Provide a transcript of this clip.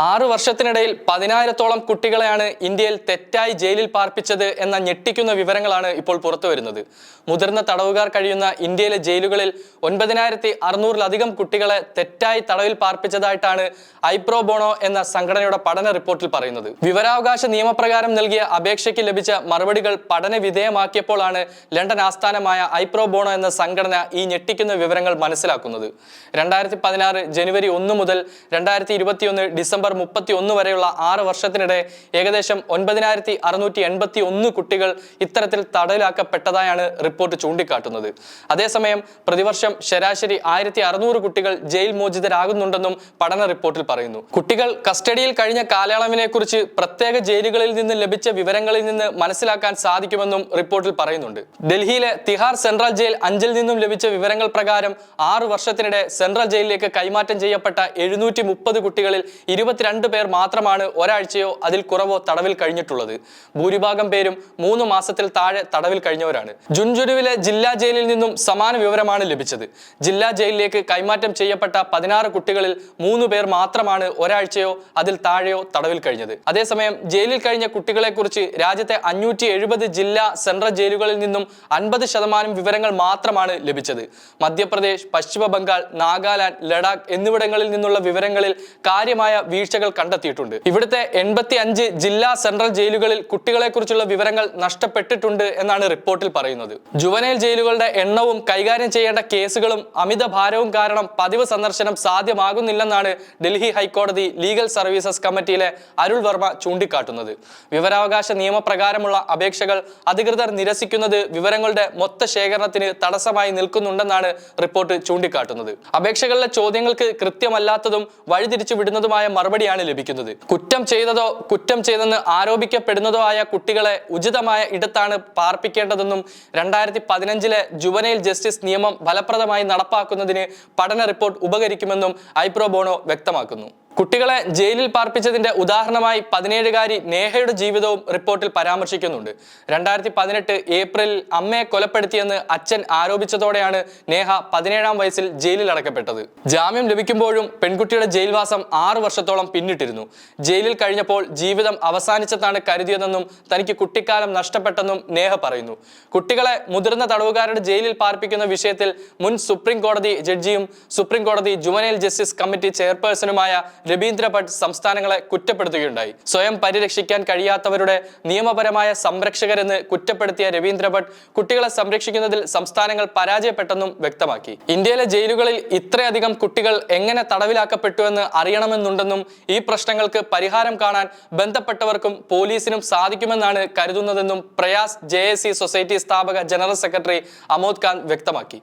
ആറു വർഷത്തിനിടയിൽ പതിനായിരത്തോളം കുട്ടികളെയാണ് ഇന്ത്യയിൽ തെറ്റായി ജയിലിൽ പാർപ്പിച്ചത് എന്ന ഞെട്ടിക്കുന്ന വിവരങ്ങളാണ് ഇപ്പോൾ പുറത്തു വരുന്നത്. മുതിർന്ന തടവുകാർ കഴിയുന്ന ഇന്ത്യയിലെ ജയിലുകളിൽ ഒൻപതിനായിരത്തി അറുന്നൂറിലധികം കുട്ടികളെ തെറ്റായി തടവിൽ പാർപ്പിച്ചതായിട്ടാണ് ഐപ്രോ ബോണോ എന്ന സംഘടനയുടെ പഠന റിപ്പോർട്ടിൽ പറയുന്നത്. വിവരാവകാശ നിയമപ്രകാരം നൽകിയ അപേക്ഷയ്ക്ക് ലഭിച്ച മറുപടികൾ പഠന വിധേയമാക്കിയപ്പോഴാണ് ലണ്ടൻ ആസ്ഥാനമായ ഐപ്രോ ബോണോ എന്ന സംഘടന ഈ ഞെട്ടിക്കുന്ന വിവരങ്ങൾ മനസ്സിലാക്കുന്നത്. രണ്ടായിരത്തി ജനുവരി ഒന്ന് മുതൽ രണ്ടായിരത്തി ഇരുപത്തിയൊന്ന് ഡിസംബർ മുപ്പത്തി ഒന്ന് വരെയുള്ള ആറ് വർഷത്തിനിടെ ഏകദേശം ഒൻപതിനായിരത്തി അറുന്നൂറ്റി എൺപത്തി ഒന്ന് കുട്ടികൾ ഇത്തരത്തിൽ തടവിലാക്കപ്പെട്ടതായാണ് റിപ്പോർട്ട് ചൂണ്ടിക്കാട്ടുന്നത്. അതേസമയം പ്രതിവർഷം ശരാശരി ആയിരത്തി അറുന്നൂറ് കുട്ടികൾ ജയിൽ മോചിതരാകുന്നുണ്ടെന്നും പഠന റിപ്പോർട്ടിൽ പറയുന്നു. കുട്ടികൾ കസ്റ്റഡിയിൽ കഴിഞ്ഞ കാലയളവിനെ കുറിച്ച് പ്രത്യേക ജയിലുകളിൽ നിന്ന് ലഭിച്ച വിവരങ്ങളിൽ നിന്ന് മനസ്സിലാക്കാൻ സാധിക്കുമെന്നും റിപ്പോർട്ടിൽ പറയുന്നുണ്ട്. ഡൽഹിയിലെ തിഹാർ സെൻട്രൽ ജയിൽ അഞ്ചിൽ നിന്നും ലഭിച്ച വിവരങ്ങൾ പ്രകാരം ആറു വർഷത്തിനിടെ സെൻട്രൽ ജയിലിലേക്ക് കൈമാറ്റം ചെയ്യപ്പെട്ട എഴുന്നൂറ്റി കുട്ടികളിൽ ഇരുപത്തിരണ്ട് പേർ മാത്രമാണ് ഒരാഴ്ചയോ അതിൽ കുറവോ തടവിൽ കഴിഞ്ഞിട്ടുള്ളത്. ഭൂരിഭാഗം പേരും മൂന്ന് മാസത്തിൽ താഴെ തടവിൽ കഴിഞ്ഞവരാണ്. ജുൻജുരുവിലെ ജില്ലാ ജയിലിൽ നിന്നും സമാന വിവരമാണ് ലഭിച്ചത്. ജില്ലാ ജയിലിലേക്ക് കൈമാറ്റം ചെയ്യപ്പെട്ട പതിനാറ് കുട്ടികളിൽ മൂന്ന് പേർ മാത്രമാണ് ഒരാഴ്ചയോ അതിൽ താഴെയോ തടവിൽ കഴിഞ്ഞത്. അതേസമയം ജയിലിൽ കഴിഞ്ഞ കുട്ടികളെ കുറിച്ച് രാജ്യത്തെ അഞ്ഞൂറ്റി എഴുപത് ജില്ലാ സെൻട്രൽ ജയിലുകളിൽ നിന്നും അൻപത് ശതമാനം വിവരങ്ങൾ മാത്രമാണ് ലഭിച്ചത്. മധ്യപ്രദേശ് പശ്ചിമ ബംഗാൾ നാഗാലാൻഡ് ലഡാക്ക് എന്നിവിടങ്ങളിൽ നിന്നുള്ള വിവരങ്ങളിൽ കാര്യമായ വീഴ്ചകൾ കണ്ടെത്തിയിട്ടുണ്ട്. ഇവിടുത്തെ എൺപത്തി അഞ്ച് ജില്ലാ സെൻട്രൽ ജയിലുകളിൽ കുട്ടികളെ കുറിച്ചുള്ള വിവരങ്ങൾ നഷ്ടപ്പെട്ടിട്ടുണ്ട് എന്നാണ് റിപ്പോർട്ടിൽ പറയുന്നത്. ജുവനൈൽ ജയിലുകളുടെ എണ്ണവും കൈകാര്യം ചെയ്യേണ്ട കേസുകളും അമിത ഭാരവും കാരണം പതിവ് സന്ദർശനം സാധ്യമാകുന്നില്ലെന്നാണ് ഡൽഹി ഹൈക്കോടതി ലീഗൽ സർവീസസ് കമ്മിറ്റിയിലെ അരുൾ വർമ്മ ചൂണ്ടിക്കാട്ടുന്നത്. വിവരാവകാശ നിയമപ്രകാരമുള്ള അപേക്ഷകൾ അധികൃതർ നിരസിക്കുന്നത് വിവരങ്ങളുടെ മൊത്ത ശേഖരണത്തിന് തടസ്സമായി നിൽക്കുന്നുണ്ടെന്നാണ് റിപ്പോർട്ട് ചൂണ്ടിക്കാട്ടുന്നത്. അപേക്ഷകളിലെ ചോദ്യങ്ങൾക്ക് കൃത്യമല്ലാത്തതും വഴിതിരിച്ചു വിടുന്നതുമായ മറുപടിയാണ് ലഭിക്കുന്നത്. കുറ്റം ചെയ്തതോ കുറ്റം ചെയ്തെന്ന് ആരോപിക്കപ്പെടുന്നതോ ആയ കുട്ടികളെ ഉചിതമായ ഇടത്താണ് പാർപ്പിക്കേണ്ടതെന്നും രണ്ടായിരത്തി പതിനഞ്ചിലെ ജുവനൈൽ ജസ്റ്റിസ് നിയമം ഫലപ്രദമായി നടപ്പാക്കുന്നതിന് പഠന റിപ്പോർട്ട് ഉപകരിക്കുമെന്നും ഐപ്രോ ബോണോ വ്യക്തമാക്കുന്നു. കുട്ടികളെ ജയിലിൽ പാർപ്പിച്ചതിന്റെ ഉദാഹരണമായി പതിനേഴുകാരി നേഹയുടെ ജീവിതവും റിപ്പോർട്ടിൽ പരാമർശിക്കുന്നുണ്ട്. രണ്ടായിരത്തി പതിനെട്ട് ഏപ്രിലിൽ അമ്മയെ കൊലപ്പെടുത്തിയെന്ന് അച്ഛൻ ആരോപിച്ചതോടെയാണ് നേഹ പതിനേഴാം വയസ്സിൽ ജയിലിൽ അടക്കപ്പെട്ടത്. ജാമ്യം ലഭിക്കുമ്പോഴും പെൺകുട്ടിയുടെ ജയിൽവാസം ആറു വർഷത്തോളം പിന്നിട്ടിരുന്നു. ജയിലിൽ കഴിഞ്ഞപ്പോൾ ജീവിതം അവസാനിച്ചതാണ് കരുതിയതെന്നും തനിക്ക് കുട്ടിക്കാലം നഷ്ടപ്പെട്ടെന്നും നേഹ പറയുന്നു. കുട്ടികളെ മുതിർന്ന തടവുകാരുടെ ജയിലിൽ പാർപ്പിക്കുന്ന വിഷയത്തിൽ മുൻ സുപ്രീം കോടതി ജഡ്ജിയും സുപ്രീം കോടതി ജുവനൈൽ ജസ്റ്റിസ് കമ്മിറ്റി ചെയർപേഴ്സണുമായ രവീന്ദ്ര ഭട്ട് സംസ്ഥാനങ്ങളെ കുറ്റപ്പെടുത്തുകയുണ്ടായി. സ്വയം പരിരക്ഷിക്കാൻ കഴിയാത്തവരുടെ നിയമപരമായ സംരക്ഷകരെന്ന് കുറ്റപ്പെടുത്തിയ രവീന്ദ്ര ഭട്ട് കുട്ടികളെ സംരക്ഷിക്കുന്നതിൽ സംസ്ഥാനങ്ങൾ പരാജയപ്പെട്ടെന്നും വ്യക്തമാക്കി. ഇന്ത്യയിലെ ജയിലുകളിൽ ഇത്രയധികം കുട്ടികൾ എങ്ങനെ തടവിലാക്കപ്പെട്ടുവെന്ന് അറിയണമെന്നുണ്ടെന്നും ഈ പ്രശ്നങ്ങൾക്ക് പരിഹാരം കാണാൻ ബന്ധപ്പെട്ടവർക്കും പോലീസിനും സാധിക്കുമെന്നാണ് കരുതുന്നതെന്നും പ്രയാസ് ജെ സൊസൈറ്റി സ്ഥാപക ജനറൽ സെക്രട്ടറി അമോദ് ഖാൻ വ്യക്തമാക്കി.